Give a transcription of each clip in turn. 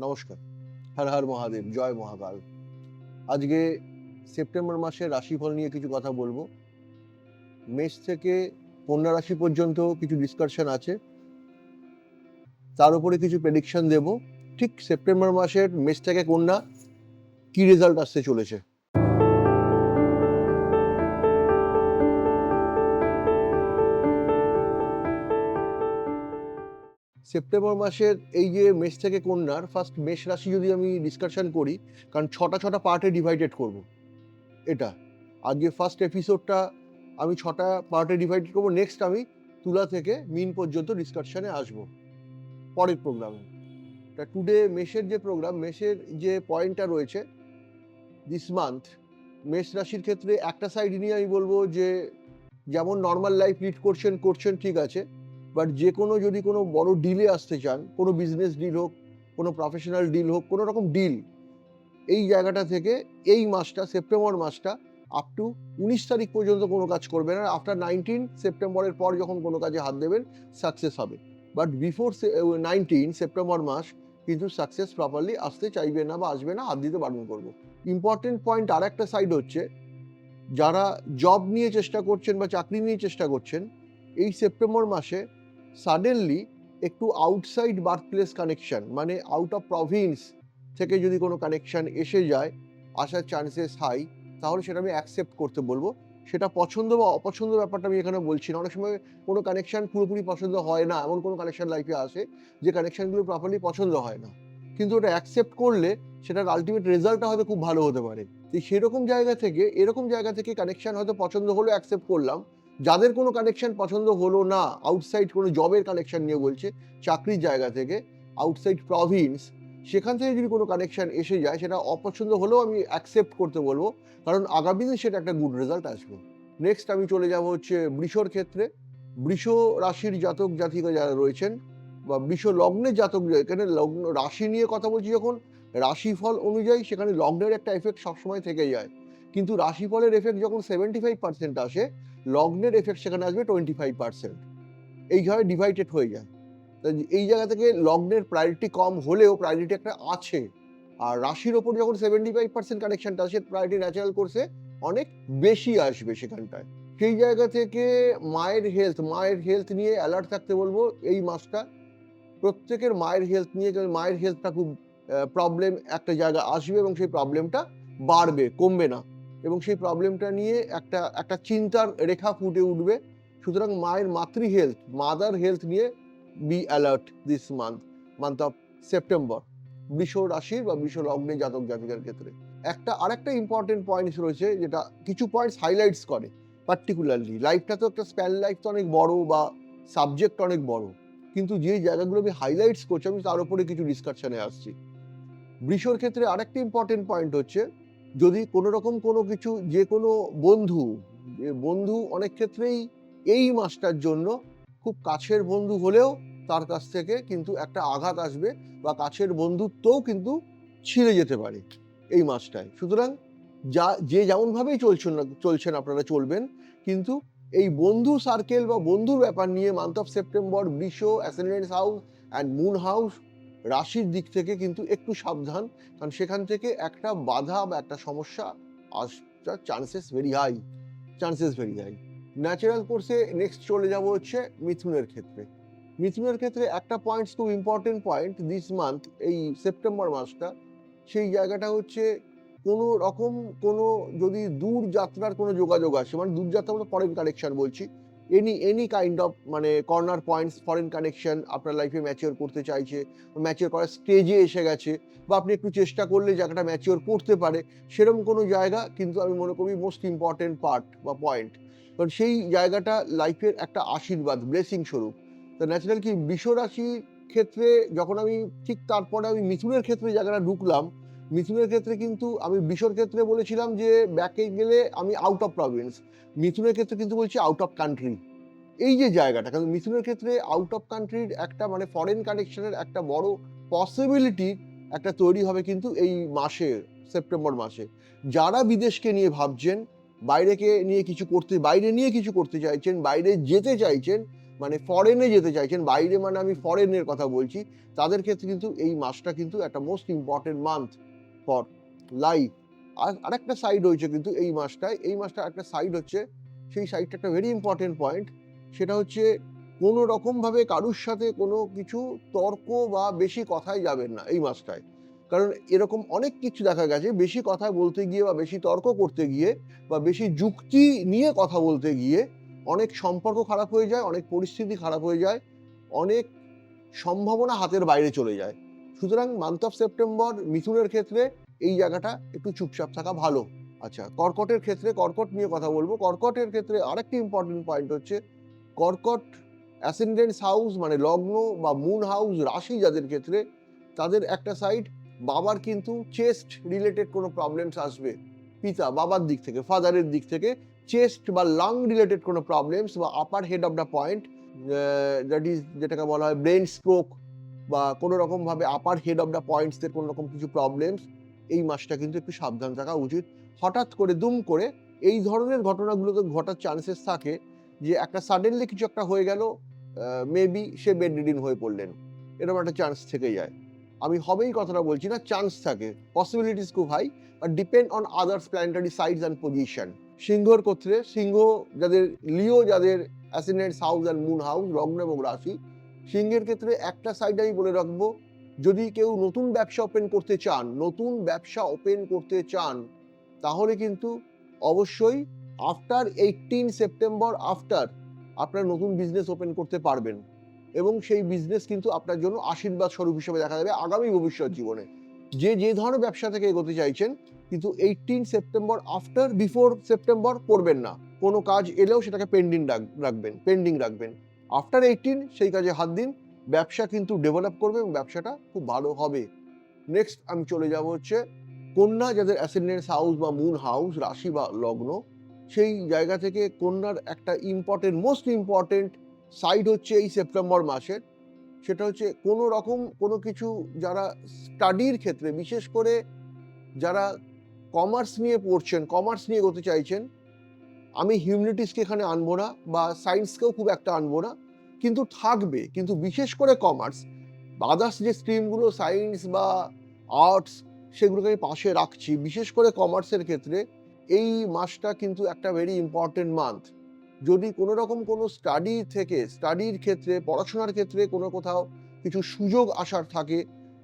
নমস্কার। হর হর মহাদেব, জয় মহাকাল আজকে সেপ্টেম্বর মাসে রাশিফল নিয়ে কিছু কথা বলব। মেষ থেকে কন্যা রাশি পর্যন্ত কিছু ডিসকাশন আছে। তার উপরে কিছু প্রেডিকশন দেব। ঠিক সেপ্টেম্বর মাসের মেষ থেকে কন্যা কি রেজাল্ট আসতে চলেছে? সেপ্টেম্বর মাসের এই যে মেষ থেকে কন্যার ফার্স্ট মেষ রাশি যদি আমি ডিসকাশন করি, কারণ ছটা ছটা পার্টে ডিভাইডেড করব। এটা। আজকে ফার্স্ট এপিসোডটা আমি ছটা পার্টে ডিভাইডেড করব নেক্সট আমি তুলা থেকে মিন পর্যন্ত ডিসকাশনে আসব। পরের প্রোগ্রামে তা টুডে মেষের যে প্রোগ্রাম মেষের যে পয়েন্টটা রয়েছে দিস মান্থ মেষ রাশির ক্ষেত্রে একটা সাইড নিয়ে আমি বলব যে, যেমন নর্মাল লাইফ লিড করছেন করছেন, ঠিক আছে। বাট যে কোনো যদি কোনো বড় ডিলে আসতে চান, কোনো বিজনেস ডিল হোক, কোনো প্রফেশনাল ডিল হোক, কোনো রকম ডিল এই জায়গাটা থেকে এই মাসটা, সেপ্টেম্বর মাসটা আপ টু উনিশ তারিখ পর্যন্ত কোনো কাজ করবেন আর আফটার নাইনটিন সেপ্টেম্বরের পর যখন কোনো কাজে হাত দেবেন সাকসেস হবে। বাট বিফোর নাইনটিন সেপ্টেম্বর মাস কিন্তু সাকসেস প্রপারলি আসতে চাইবে না বা আসবে না, হাত দিতে বারণ করব। ইম্পর্টেন্ট পয়েন্ট আর একটা সাইড হচ্ছে, যারা জব নিয়ে চেষ্টা করছেন বা চাকরি নিয়ে চেষ্টা করছেন, এই সেপ্টেম্বর মাসে সাডেনলি একটু আউটসাইড বার্থ প্লেস কানেকশন মানে আউট অফ প্রভিন্স থেকে যদি কোনো কানেকশন এসে যায়, আসার চান্সেস হাই তাহলে সেটা আমি অ্যাকসেপ্ট করতে বলব। সেটা পছন্দ বা অপছন্দ ব্যাপারটা আমি এখানে বলছি না। অনেক সময় কোনো কানেকশন পুরোপুরি পছন্দ হয় না, এমন কোনো কানেকশন লাইফে আসে যে কানেকশনগুলো প্রপারলি পছন্দ হয় না। কিন্তু ওটা অ্যাকসেপ্ট করলে সেটার আলটিমেট রেজাল্টটা হয়তো খুব ভালো হতে পারে। তো সেরকম জায়গা থেকে, এরকম জায়গা থেকে কানেকশন হয়তো পছন্দ হলো অ্যাকসেপ্ট করলাম। যাদের কোনো কানেকশন পছন্দ হলো না আউটসাইড কোনো জবের কানেকশন নিয়ে বলছে, চাকরির জায়গা থেকে আউটসাইড প্রভিন্স সেখান থেকে যদি কোনো কানেকশন এসে যায়, সেটা অপছন্দ হলেও আমি অ্যাকসেপ্ট করতে বলব। কারণ আগামী দিন সেটা একটা গুড রেজাল্ট আসবে। নেক্সট আমি চলে যাব হচ্ছে বৃষর ক্ষেত্রে। বৃষ রাশির জাতক জাতিকা যারা রয়েছেন, বা বৃষ লগ্নের জাতক, এখানে লগ্ন রাশি নিয়ে কথা বলছি যখন, রাশিফল অনুযায়ী সেখানে লগ্নের একটা এফেক্ট সবসময় থেকে যায়। কিন্তু রাশিফলের এফেক্ট যখন সেভেন্টি ফাইভ পার্সেন্ট আসে লগ্নের এফেক্ট সেখানে আসবে টোয়েন্টি ফাইভ পার্সেন্ট এইভাবে ডিভাইডেড হয়ে যায়। এই জায়গা থেকে লগ্নের প্রায়োরিটি কম হলেও প্রায়োরিটি একটা আছে। আর রাশির ওপর যখন সেভেন্টি ফাইভ পার্সেন্ট কানেকশনটা আসে প্রায়োরিটি ন্যাচারাল কোর্সে অনেক বেশি আসবে সেখানটায়। সেই জায়গা থেকে মায়ের হেলথ মায়ের হেলথ নিয়ে অ্যালার্ট থাকতে বলব এই মাসটা। প্রত্যেকের মায়ের হেলথ নিয়ে মায়ের হেলথটা খুব প্রবলেম একটা জায়গা আসবে এবং সেই প্রবলেমটা বাড়বে, কমবে না। এবং সেই প্রবলেমটা নিয়ে একটা একটা চিন্তার রেখা ফুটে উঠবে। সুতরাং মায়ের মাতৃ হেলথ মাদার হেলথ নিয়ে be alert this month month of September বৃষ রাশির বা বৃষ লগ্নে জাতক জাতিকার ক্ষেত্রে। একটা, আরেকটা ইম্পর্টেন্ট পয়েন্টস রয়েছে যেটা কিছু পয়েন্টস হাইলাইটস করে পার্টিকুলারলি লাইফটা তো একটা স্প্যান লাইফ তো অনেক বড় বা সাবজেক্ট অনেক বড়। কিন্তু যে জায়গাগুলো আমি হাইলাইটস করছি, আমি তার উপরে কিছু ডিসকাশনে আসছি। বৃষর ক্ষেত্রে আরেকটা ইম্পর্টেন্ট পয়েন্ট হচ্ছে যদি কোনো রকম কোনো কিছু যে কোনো বন্ধু বন্ধু অনেক ক্ষেত্রেই এই মাসটার জন্য খুব কাছের বন্ধু হলেও তার কাছ থেকে কিন্তু একটা আঘাত আসবে বা কাছের বন্ধুত্বও কিন্তু ছিঁড়ে যেতে পারে এই মাসটায়। সুতরাং যা, যে যেমনভাবেই চলছেন না, চলছেন আপনারা চলবেন, কিন্তু এই বন্ধু সার্কেল বা বন্ধুর ব্যাপার নিয়ে মান্থ অফ সেপ্টেম্বর বৃষ ascendance house and moon house রাশির দিক থেকে কিন্তু একটু সাবধান, কারণ সেখান থেকে একটা বাধা বা একটা সমস্যা আসার chances very high chances very high natural কোর্সে নেক্সট চলে যাব হচ্ছে মিথুনের ক্ষেত্রে। মিথুনের ক্ষেত্রে একটা পয়েন্টস খুব ইম্পর্টেন্ট পয়েন্ট দিস মান্থ এই সেপ্টেম্বর মাসটা, সেই জায়গাটা হচ্ছে কোনো রকম কোনো যদি দূর যাত্রার কোনো যোগাযোগ আসে মানে দূর যাত্রা মানে ফরেন কানেকশন বলছি এনি এনি কাইন্ড অফ মানে কর্নার পয়েন্টস ফরেন কানেকশন আপনার লাইফে ম্যাচিওর করতে চাইছে ম্যাচিওর করার স্টেজে এসে গেছে, বা আপনি একটু চেষ্টা করলে জায়গাটা ম্যাচিওর করতে পারে সেরকম কোনো জায়গা কিন্তু আমি মনে করি মোস্ট ইম্পর্টেন্ট পার্ট বা পয়েন্ট কারণ সেই জায়গাটা লাইফের একটা আশীর্বাদ ব্লেসিং স্বরূপ। তো ন্যাচারাল কি বৃষ রাশির ক্ষেত্রে যখন আমি ঠিক তারপরে আমি মিথুনের ক্ষেত্রে জায়গাটা ঢুকলাম, মিথুনের ক্ষেত্রে কিন্তু আমি বিশ্বর ক্ষেত্রে বলেছিলাম যে ব্যাকে গেলে আমি আউট অফ প্রভিন্স মিথুনের ক্ষেত্রে কিন্তু বলছি আউট অফ কান্ট্রি এই যে জায়গাটা, কারণ মিথুনের ক্ষেত্রে আউট অফ কান্ট্রির একটা মানে ফরেন কানেকশনের একটা বড় পসিবিলিটি একটা তৈরি হবে কিন্তু এই মাসে, সেপ্টেম্বর মাসে। যারা বিদেশকে নিয়ে ভাবছেন বাইরেকে নিয়ে কিছু করতে, বাইরে নিয়ে কিছু করতে চাইছেন, বাইরে যেতে চাইছেন মানে ফরেনে যেতে চাইছেন, বাইরে মানে আমি ফরেনের কথা বলছি, তাদের ক্ষেত্রে কিন্তু এই মাসটা কিন্তু একটা most important month for life আর আরেকটা সাইড হয়েছে কিন্তু এই মাসটায়, এই মাসটা একটা সাইড হচ্ছে, সেই সাইডটা একটা ভেরি ইম্পর্টেন্ট পয়েন্ট সেটা হচ্ছে কোনো রকমভাবে কারুর সাথে কোনো কিছু তর্ক বা বেশি কথায় যাবেন না এই মাসটায়। কারণ এরকম অনেক কিছু দেখা গেছে, বেশি কথা বলতে গিয়ে বা বেশি তর্ক করতে গিয়ে বা বেশি যুক্তি নিয়ে কথা বলতে গিয়ে অনেক সম্পর্ক খারাপ হয়ে যায়, অনেক পরিস্থিতি খারাপ হয়ে যায়, অনেক সম্ভাবনা হাতের বাইরে চলে যায়। সুতরাং মান্থ অফ সেপ্টেম্বর মিথুনের ক্ষেত্রে এই জায়গাটা একটু চুপচাপ থাকা ভালো। আচ্ছা কর্কটের ক্ষেত্রে কর্কট নিয়ে কথা বলব। কর্কটের ক্ষেত্রে আরেকটি ইম্পর্টেন্ট পয়েন্ট হচ্ছে কর্কট অ্যাসেন্ডেন্স হাউস মানে লগ্ন বা মুন হাউস রাশি যাদের ক্ষেত্রে, তাদের একটা সাইড বাবার কিন্তু চেস্ট রিলেটেড কোনো প্রবলেমস আসবে। পিতা বাবার দিক থেকে ফাদারের দিক থেকে চেস্ট বা লাং রিলেটেড কোনো প্রবলেমস বা upper head of the point that is যেটাকে বলা হয় ব্রেন স্ট্রোক বা কোনো রকমভাবে আপার হেড অফ দ্য পয়েন্টসদের কোনো রকম কিছু প্রবলেমস এই মাসটা কিন্তু একটু সাবধান থাকা উচিত। হঠাৎ করে দুম করে এই ধরনের ঘটনাগুলোতে ঘটার চান্সেস থাকে যে একটা সাডেনলি কিছু একটা হয়ে গেল মেবি সে বেড হয়ে পড়লেন। এরকম একটা চান্স থেকে যায়। আমি হবেই কথাটা বলছি না চান্স থাকে। পসিবিলিটিস খুব high but depend on others planetary sides and position সিংহর ক্ষেত্রে, সিংহ যাদের, লিও যাদের ascendants house and moon house লগ্ন এবং রাশি, সিংহের ক্ষেত্রে একটা সাইড আমি বলে রাখব, যদি কেউ নতুন ব্যবসা ওপেন করতে চান, নতুন ব্যবসা ওপেন করতে চান, তাহলে কিন্তু অবশ্যই আফটার এইটিন সেপ্টেম্বর আফটার আপনার নতুন বিজনেস ওপেন করতে পারবেন এবং সেই বিজনেস কিন্তু আপনার জন্য আশীর্বাদ স্বরূপ হিসেবে দেখা যাবে আগামী ভবিষ্যৎ জীবনে। যে যে ধরনের ব্যবসা থেকে এগোতে চাইছেন, কিন্তু eighteen September after before September করবেন না। কোনো কাজ এলেও সেটাকে পেন্ডিং রাখবেন পেন্ডিং রাখবেন। আফটার এইটিন সেই কাজে হাত দিন, ব্যবসা কিন্তু ডেভেলপ করবে এবং ব্যবসাটা খুব ভালো হবে। নেক্সট আমি চলে যাব হচ্ছে কন্যা যাদের অ্যাসেন্ডেন্স হাউস বা মুন হাউস রাশি বা লগ্ন সেই জায়গা থেকে কন্যার একটা ইম্পর্টেন্ট মোস্ট ইম্পর্টেন্ট সাইড হচ্ছে এই সেপ্টেম্বর মাসের। সেটা হচ্ছে কোনো রকম কোনো কিছু যারা স্টাডির ক্ষেত্রে, বিশেষ করে যারা কমার্স নিয়ে পড়ছেন কমার্স নিয়ে এগোতে চাইছেন, আমি হিউম্যানিটিসকে এখানে আনব না বা সায়েন্সকেও খুব একটা আনব না, কিন্তু থাকবে। কিন্তু বিশেষ করে কমার্স আদার্স যে স্ট্রিমগুলো সায়েন্স বা আর্টস সেগুলোকে আমি পাশে রাখছি। বিশেষ করে কমার্সের ক্ষেত্রে এই মাসটা কিন্তু একটা ভেরি ইম্পর্টেন্ট মান্থ যদি কোনো রকম কোনো স্টাডি থেকে স্টাডির ক্ষেত্রে, পড়াশোনার ক্ষেত্রে কোনো কোথাও কিছু সুযোগ আসার থাকে,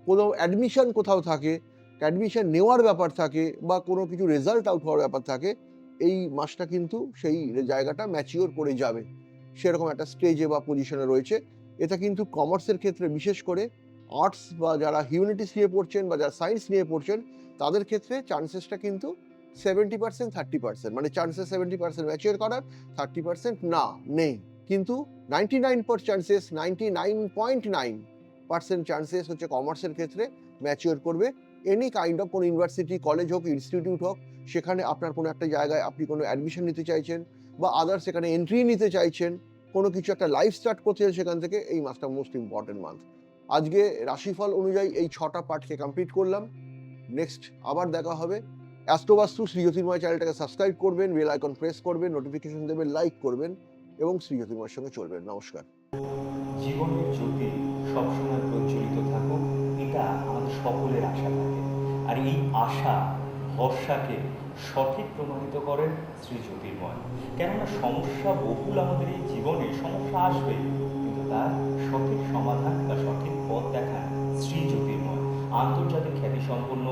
কোনো অ্যাডমিশন কোথাও থাকে অ্যাডমিশন নেওয়ার ব্যাপার থাকে বা কোনো কিছু রেজাল্ট আউট হওয়ার ব্যাপার থাকে, এই মাসটা কিন্তু সেই জায়গাটা ম্যাচিওর করে যাবে। সেরকম একটা স্টেজে বা পজিশনে রয়েছে। এটা কিন্তু কমার্সের ক্ষেত্রে বিশেষ করে আর্টস বা যারা হিউম্যানিটিস নিয়ে পড়ছেন বা যারা সায়েন্স নিয়ে পড়ছেন, তাদের ক্ষেত্রে চান্সেসটা কিন্তু সেভেন্টি পার্সেন্ট থার্টি পার্সেন্ট মানে চান্সেস সেভেন্টি পার্সেন্ট ম্যাচিওর করার থার্টি পার্সেন্ট না, নেই। কিন্তু ninety nine per chances ninety nine point nine percent chances হচ্ছে কমার্সের ক্ষেত্রে ম্যাচিওর করবে। এনি কাইন্ড অফ কোনো ইউনিভার্সিটি কলেজ হোক ইনস্টিটিউট হোক, সেখানে আপনার কোনো একটা জায়গায় আপনি কোনো অ্যাডমিশন নিতে চাইছেন বা আদার সেখানে এন্ট্রি নিতে চাইছেন, কোনো কিছু একটা লাইফ স্টার্ট করছেন সেখান থেকে, এই মাসটা মোস্ট ইম্পর্টেন্ট মান্থ আজকে রাশিফল অনুযায়ী এই ছটা পার্টকে কমপ্লিট করলাম। নেক্সট আবার দেখা হবে। অ্যাস্ট্রোবাস্তু শ্রী জ্যোতির্ময় চ্যানেলটাকে সাবস্ক্রাইব করবেন, বেল আইকন প্রেস করবেন নোটিফিকেশন দেবেন লাইক করবেন এবং শ্রী জ্যোতির্ময়ের সঙ্গে চলবেন। নমস্কার। জীবনের জ্যোতি সবসময় প্রজ্বলিত থাকুক, এটা আমাদের সকলের আশা থাকে। আর এই আশা, ভরসাকে সঠিক প্রমাণিত করেন শ্রী জ্যোতির্ময় কেননা সমস্যা বহুল আমাদের এই জীবনে, সমস্যা আসবে, কিন্তু তার সঠিক সমাধান বা সঠিক পথ দেখান শ্রী জ্যোতির্ময় আন্তর্জাতিক খ্যাতিসম্পন্ন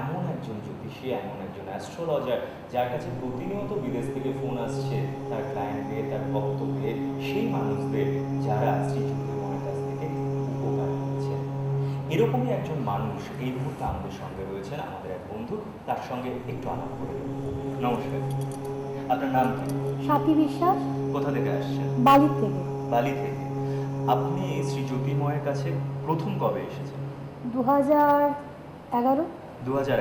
এমন একজন জ্যোতিষী এমন একজন অ্যাস্ট্রোলজার যার কাছে প্রতিনিয়ত বিদেশ থেকে ফোন আসছে তার ক্লায়েন্টদের তার ভক্তদের সেই মানুষদের যারা শ্রী জ্যোতির্ময়ের কাছ থেকে উপকার নিচ্ছেন। এরকমই একজন মানুষ এই মুহূর্তে আমাদের সঙ্গে রয়েছেন আমাদের এক বন্ধু তার সঙ্গে একটু আলাপ করে নমস্কার। আপনার নাম কি? সাথী বিশ্বাস। কোথা থেকে আসছেন? বালির থেকে। বালি থেকে। আপনি শ্রী জ্যোতির্ময়ের কাছে প্রথম কবে এসেছেন? দু হাজার এগারো। দু হাজার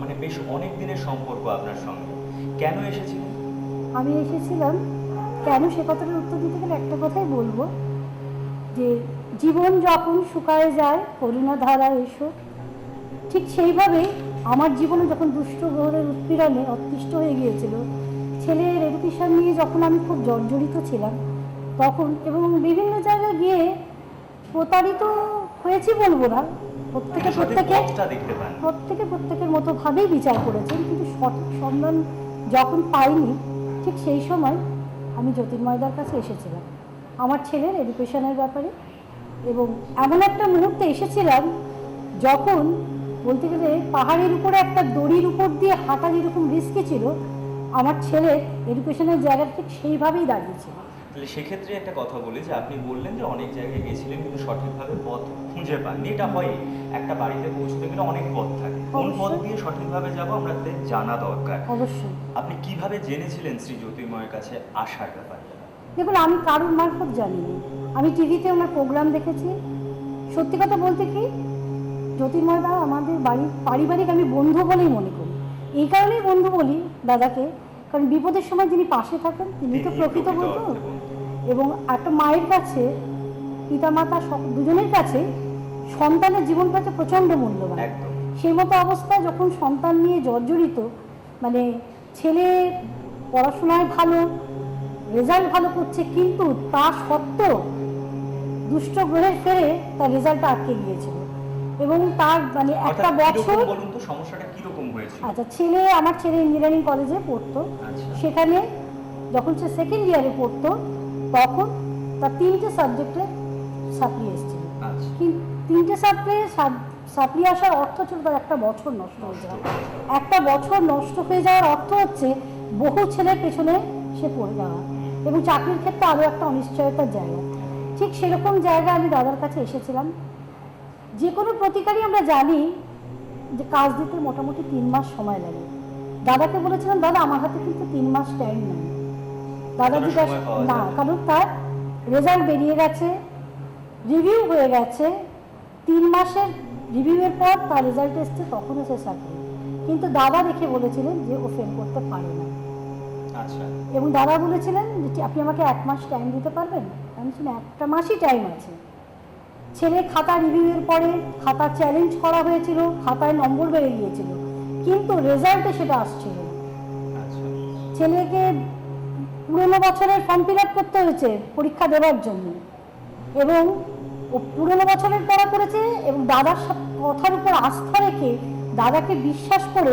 মানে বেশ অনেক দিনের সম্পর্ক আপনার সঙ্গে। কেন এসেছিলেন? আমি এসেছিলাম কেন সে কথাটার উত্তর দিতে গেলে একটা কথাই বলব যে জীবন যখন শুকায় যায় করুণা ধারা এসো। ঠিক সেইভাবে আমার জীবনে যখন দুষ্ট গ্রহের উৎপীড়নে অতিষ্ঠ হয়ে গিয়েছিল ছেলের এডুকেশন নিয়ে যখন আমি খুব জর্জরিত ছিলাম, তখন এবং বিভিন্ন জায়গায় গিয়ে প্রতারিত হয়েছি বলব না প্রত্যেকে প্রত্যেকে প্রত্যেকে প্রত্যেকের মতো ভাবেই বিচার করেছেন কিন্তু সঠিক সন্ধান যখন পাইনি ঠিক সেই সময় আমি জ্যোতির্ময়দার কাছে এসেছিলাম। আমার ছেলের এডুকেশনের ব্যাপারে এবং এমন একটা মুহূর্তে এসেছিলাম যখন বলতে গেলে পাহাড়ের উপরে একটা দড়ির উপর দিয়ে হাঁটা যেরকম রিস্কি ছিল আমার ছেলের এডুকেশনের জায়গা ঠিক সেইভাবেই দাঁড়িয়েছিল। তাহলে সেক্ষেত্রে একটা কথা বলি যে আপনি বললেন যে অনেক জায়গায় গেছিলেন কিন্তু সঠিকভাবে পথ খুঁজে পাননি। এটা হয় একটা বাড়িতে পৌঁছতে গেলে অনেক পথ থাকে। কোন পথ দিয়ে সঠিকভাবে যাব আমাদের জানা দরকার। অবশ্যই। আপনি কীভাবে জেনেছিলেন শ্রী জ্যোতির্ময়ের কাছে আসার ব্যাপারে? দেখুন আমি কারোর মারফত জানিনি। আমি টিভিতে ওনার প্রোগ্রাম দেখেছি। সত্যি কথা বলতে কি জ্যোতির্ময় দা আমাদের বাড়ির পারিবারিক আমি বন্ধু বলেই মনে করি। এই কারণেই বন্ধু বলি দাদাকে। কারণ বিপদের সময় যিনি পাশে থাকেন তিনি তো প্রকৃত বন্ধু। এবং একটা মায়ের কাছে পিতামাতা দুজনের কাছে সন্তানের জীবনটাকে প্রচণ্ড মূল্যবান। সেই মতো অবস্থায় যখন সন্তান নিয়ে জর্জরিত মানে ছেলে পড়াশোনায় ভালো রেজাল্ট ভালো করছে কিন্তু তা সত্ত্বেও দুষ্ট গ্রহে ফেরে তার রেজাল্টটা আটকে গিয়েছিল। এবং তার মানে একটা বছর সমস্যাটা কীরকম আচ্ছা ছেলে আমার ছেলে ইঞ্জিনিয়ারিং কলেজে পড়তো। আচ্ছা। সেখানে যখন সে সেকেন্ড ইয়ারে পড়তো তখন তার তিনটে সাবজেক্টে সাপ্লি এসেছিল। আচ্ছা। কিন্তু তিনটে সাপ্লি সাপ্লি আসার অর্থ ছিল তার একটা বছর নষ্ট হয়ে যাওয়া। একটা বছর নষ্ট হয়ে যাওয়ার অর্থ হচ্ছে বহু ছেলের পেছনে সে পড়ে যাওয়া এবং চাকরির ক্ষেত্রে আরও একটা অনিশ্চয়তার জায়গা। ঠিক সেরকম জায়গা আমি দাদার কাছে এসেছিলাম। যে কোনো প্রতিকারই আমরা জানি যে কাজ দিতে মোটামুটি তিন মাস সময় লাগে। দাদাকে বলেছিলাম দাদা আমার হাতে কিন্তু তিন মাস টাইম নেই। দাদা জিজ্ঞাসা না কারণ তার রেজাল্ট বেরিয়ে গেছে রিভিউ হয়ে গেছে তিন মাসের রিভিউয়ের পর তার রেজাল্ট এসছে তখনও সে চাকরি কিন্তু দাদা দেখে বলেছিলেন যে ও ফেল করতে পারে না। আচ্ছা। এবং দাদা বলেছিলেন যে "ঠিক, আপনি আমাকে এক মাস টাইম দিতে পারবেন? আমি ছিলাম একটা মাসই টাইম আছে। ছেলে খাতা রিভিউয়ের পরে খাতা চ্যালেঞ্জ করা হয়েছিল খাতায় নম্বর বেড়ে গিয়েছিল। কিন্তু রেজাল্টে সেটা আসছিল আচ্ছা। ছেলেকে পুরোনো বছরের ফর্ম ফিল আপ করতে হয়েছে পরীক্ষা দেওয়ার জন্য। এবং ও পুরোনো বছরের পড়া করেছে এবং দাদার কথার উপর আস্থা রেখে দাদাকে বিশ্বাস করে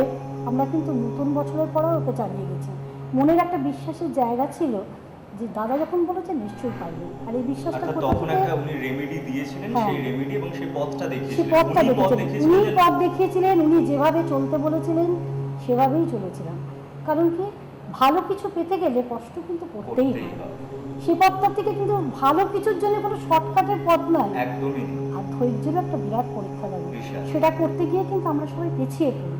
আমরা কিন্তু নতুন বছরের পড়াও ওকে চালিয়ে গেছি। মনের একটা বিশ্বাসের জায়গা ছিল যে দাদা যখন বলেছে নিশ্চয়ই পারবে। আর এই বিশ্বাসটা তখন একটা উনি রেমেডি দিয়েছিলেন হ্যাঁ। সেই রেমেডি এবং সেই পথটা দেখিয়েছিলেন। পথটা দেখিয়েছিলেন। উনি পথ দেখিয়েছিলেন উনি যেভাবে চলতে বলেছিলেন সেভাবেই চলেছিলাম। কারণ কি? ভালো কিছু পেতে গেলে কষ্ট কিন্তু করতেই হয়। সে পথটার থেকে কিন্তু ভালো কিছুর জন্য কোনো শর্টকাটের পথ নয়। একদমই। আর ধৈর্যের একটা বিরাট পরীক্ষা লাগে সেটা করতে গিয়ে কিন্তু আমরা সবাই পিছিয়ে পড়ি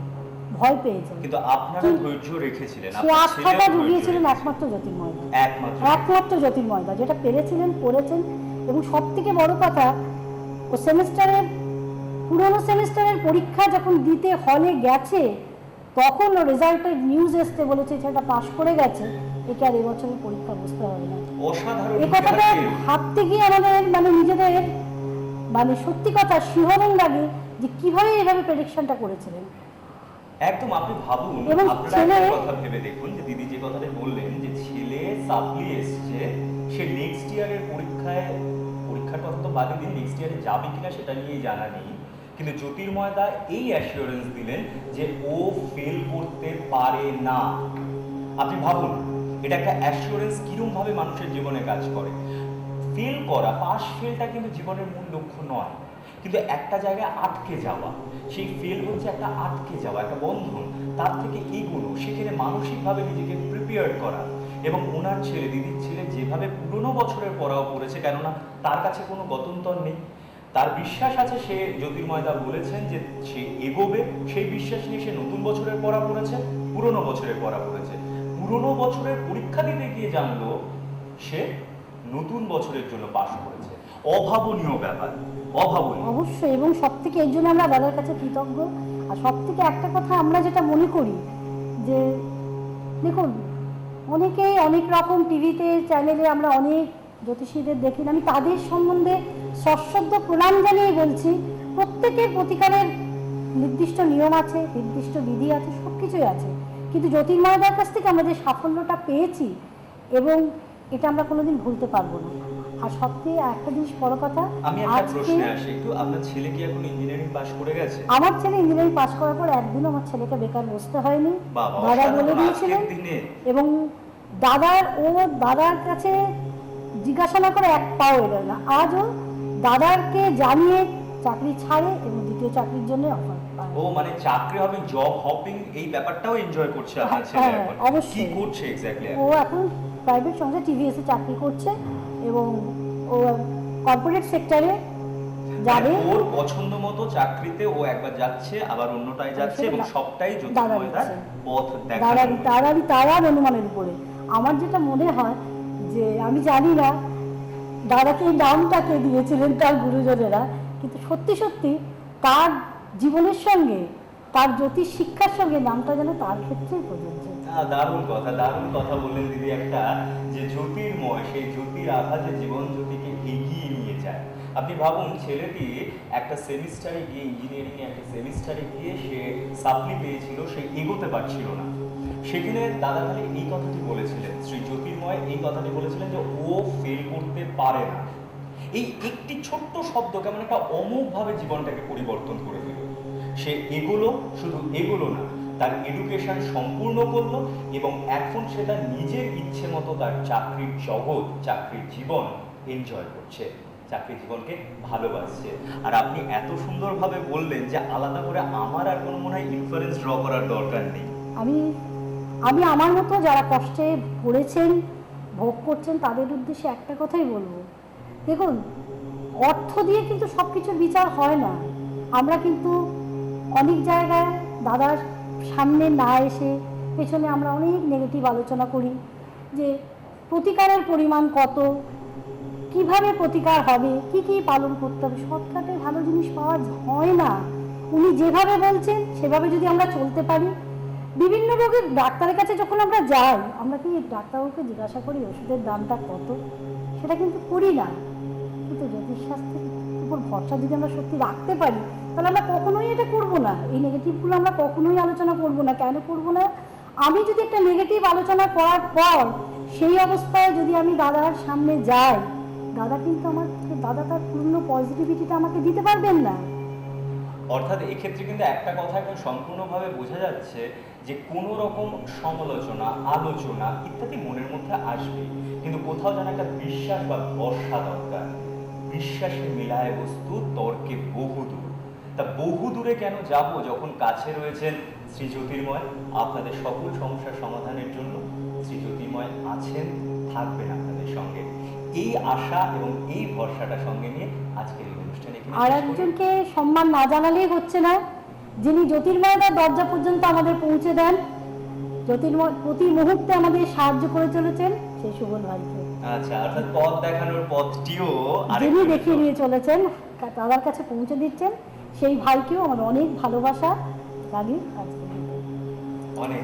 ভয় পেয়ে যাই। কিন্তু আপনারা ধৈর্য রেখেছিলেন সে আপনার আস্থাটা জুগিয়েছিলেন একমাত্র জ্যোতির্ময়। একমাত্র একমাত্র জ্যোতির্ময়দা যেটা পেরেছিলেন করেছেন। এবং সব থেকে বড় কথা ও সেমিস্টারের পুরোনো সেমিস্টারের পরীক্ষা যখন দিতে হলে গেছে তখন ও রেজাল্টের নিউজ আসতে বলেছে সেটা পাশ করে গেছে একে আর এবছরের পরীক্ষা বুঝতে হবে না। অসাধারণ এ কথাটা ভাবতে গিয়ে আমাদের মানে নিজেদের মানে সত্যি কথা শিহরণ লাগে যে কীভাবে এভাবে প্রেডিকশনটা করেছিলেন। একদম আপনি ভাবুন আপনারা একটা কথা ভেবে দেখুন যে দিদি যে কথাটা বললেন যে ছেলে সাপ্লি এসছে সে নেক্সট ইয়ারের পরীক্ষায় পরীক্ষার কথা তো বাদে দিন নেক্সট ইয়ারে যাবে কিনা সেটা নিয়ে জানা নেই। কিন্তু জ্যোতির্ময়দা এই অ্যাসিওরেন্স দিলেন যে ও ফেল করতে পারে না। আপনি ভাবুন, এটা একটা অ্যাসিওরেন্স কিরম ভাবে মানুষের জীবনে কাজ করে। ফেল করা পাস ফেলটা কিন্তু জীবনের মূল লক্ষ্য নয়। কিন্তু একটা জায়গায় আটকে যাওয়া, সেই ফেল হচ্ছে একটা আটকে যাওয়া, একটা বন্ধন, তার থেকে এগুলো সেখানে মানসিকভাবে নিজেকে প্রিপেয়ার করা এবং ওনার ছেলে, দিদির ছেলে যেভাবে পুরনো বছরের পড়াও পড়েছে কেননা তার কাছে কোনো গতন্তর নেই। তার বিশ্বাস আছে সে জ্যোতির্ময়দা বলেছেন যে সে এগোবে, সেই বিশ্বাস নিয়ে সে নতুন বছরের পড়া পড়েছে, পুরনো বছরের পড়া পড়েছে। পুরনো বছরের পরীক্ষা দিতে গিয়ে জানলো, সে নতুন বছরের জন্য পাশ করেছে। অভাবনীয় ব্যাপার, অভাবনীয়। অবশ্যই, এবং সব থেকে এর জন্য আমরা দাদার কাছে কৃতজ্ঞ। আর সব থেকে একটা কথা আমরা যেটা মনে করি, যে দেখুন, অনেকেই অনেক রকম টিভিতে চ্যানেলে আমরা অনেক জ্যোতিষীদের দেখি আমি তাদের সম্বন্ধে সশ্রদ্ধ প্রণাম জানিয়ে বলছি প্রত্যেকের প্রতিকারের নির্দিষ্ট নিয়ম আছে নির্দিষ্ট বিধি আছে সব কিছুই আছে। কিন্তু জ্যোতির্ময়দার কাছ থেকে আমরা যে সাফল্যটা পেয়েছি এবং এটা আমরা কোনোদিন ভুলতে পারব না। আর সবচেয়ে একটা জিনিস বড় কথা আমি একটা প্রশ্নে আসি একটু আপনার ছেলে কি এখন ইঞ্জিনিয়ারিং পাশ করে গেছে? আমার ছেলে ইঞ্জিনিয়ারিং পাশ করার পর একদিনও আমার ছেলেকে বেকার বসতে হয়নি। দাদা বলে দিয়েছিলেন। এবং দাদার ও দাদার কাছে জিজ্ঞাসা না করে এক পাও এলো না আজও দাদারকে জানিয়ে চাকরি ছাড়ে এবং দ্বিতীয় চাকরির জন্য অফার ও মানে চাকরি হবে জব হপিং এই ব্যাপারটাও এনজয় করছে আপনার ছেলে হ্যাঁ, এখন অবশ্যই। কি করছে এক্স্যাক্টলি ও এখন প্রাইভেট সংস্থা টিভিএসে চাকরি করছে এবং ও কর্পোরেট সেক্টরে যাবে মানে ওর পছন্দ মতো চাকরিতে ও একবার যাচ্ছে আবার অন্যটায় যাচ্ছে এবং সবটাই দাদা জ্যোতির্ময়দার দিচ্ছে। পথ দেখা তারার অনুমানের উপরে আমার যেটা মনে হয় যে আমি জানি না দাদাকে এই নামটাকে দিয়েছিলেন তার গুরুজনেরা, কিন্তু সত্যি সত্যি তার জীবনের সঙ্গে, তার জ্যোতিষ শিক্ষার সঙ্গে নামটা যেন তার ক্ষেত্রেই প্রযোজ্য। দারুণ কথা দারুণ কথা বললেন দিদি একটা যে জ্যোতির্ময়, সেই জ্যোতির যে জীবন জ্যোতিকে এগিয়ে নিয়ে যায়। আপনি ভাবুন, ছেলেটি একটা সেমিস্টারে গিয়ে ইঞ্জিনিয়ারিং একটা সেমিস্টারে গিয়ে সে সাপ্লি পেয়েছিল, সে এগোতে পারছিল না। সেখানে দাদা খালি এই কথাটি বলেছিলেন, শ্রী জ্যোতির্ময় এই কথাটি বলেছিলেন যে ও ফেল করতে পারে না। এই একটি ছোট্ট শব্দ কেমন একটা অমোঘভাবে জীবনটাকে পরিবর্তন করে দিল। সে এগুলো, শুধু এগুলো না, তার এডুকেশন সম্পূর্ণ করল এবং এখন সে তার নিজের ইচ্ছে মতো তার চাকরির জগৎ, চাকরির জীবন এনজয় করছে। চাকরির জীবনকে ভালোবাসছে। আর আপনি এত সুন্দরভাবে বললেন যে আলাদা করে আমার আর কোনো মনে হয় ইনফারেন্স ড্র করার দরকার নেই। আমি আমি আমার মতো যারা কষ্টে পড়েছেন ভোগ করছেন, তাদের উদ্দেশ্যে একটা কথাই বলব। দেখুন, অর্থ দিয়ে কিন্তু সব কিছুর বিচার হয় না। আমরা কিন্তু অনেক জায়গায় দাদার সামনে না এসে পেছনে আমরা অনেক নেগেটিভ আলোচনা করি যে প্রতিকারের পরিমাণ কত, কীভাবে প্রতিকার হবে, কি কি পালন করতে হবে শর্টকাটে ভালো জিনিস পাওয়া হয় না। উনি যেভাবে বলছেন, সেভাবে যদি আমরা চলতে পারি বিভিন্ন রোগের ডাক্তারের কাছে যখন আমরা যাই, আমরা কি ডাক্তারবাবুকে জিজ্ঞাসা করি, ওষুধের দামটা কত? সেটা কিন্তু করি না। কিন্তু জ্যোতিষশাস্ত্রের উপর ভরসা যদি আমরা সত্যি রাখতে পারি, তাহলে আমরা কখনোই এটা করব না। এই নেগেটিভগুলো আমরা কখনোই আলোচনা করব না। কেন করব না? আমি যদি একটা নেগেটিভ আলোচনা করার পর, সেই অবস্থায় যদি আমি দাদার সামনে যাই, দাদা কিন্তু আমার দাদা তার পূর্ণ পজিটিভিটিটা আমাকে দিতে পারবেন না। অর্থাৎ এক্ষেত্রে কিন্তু একটা কথা এখন সম্পূর্ণভাবে বোঝা যাচ্ছে যে কোনো রকম সমালোচনা, আলোচনা ইত্যাদি মনের মধ্যে আসবে। কিন্তু কোথাও যেন একটা বিশ্বাস বা ভরসা দরকার। বিশ্বাসে মিলায় বস্তু তর্কে বহুদূর। তা বহু দূরে কেন যাব যখন কাছে রয়েছেন শ্রী জ্যোতির্ময়? আপনাদের সকল সমস্যার সমাধানের জন্য শ্রী জ্যোতির্ময় আছেন, থাকবেন আপনাদের সঙ্গে। এই আশা এবং এই ভরসাটা সঙ্গে নিয়ে আজকের এই অনুষ্ঠানে আর একজনকে সম্মান না জানালেই হচ্ছে না। যিনি জ্যোতির্ময়দার দরজা পর্যন্ত আমাদের পৌঁছে দেন জ্যোতির্ময় প্রতি মুহূর্তে আমাদের সাহায্য করে চলেছেন সেই সুবল ভাইকে আচ্ছা অর্থাৎ পথ দেখানোর পথটিও যিনি দেখিয়ে নিয়ে চলেছেন তাদের কাছে পৌঁছে দিচ্ছেন সেই ভাইকেও আমার অনেক ভালোবাসা জানি আজকে অনেক।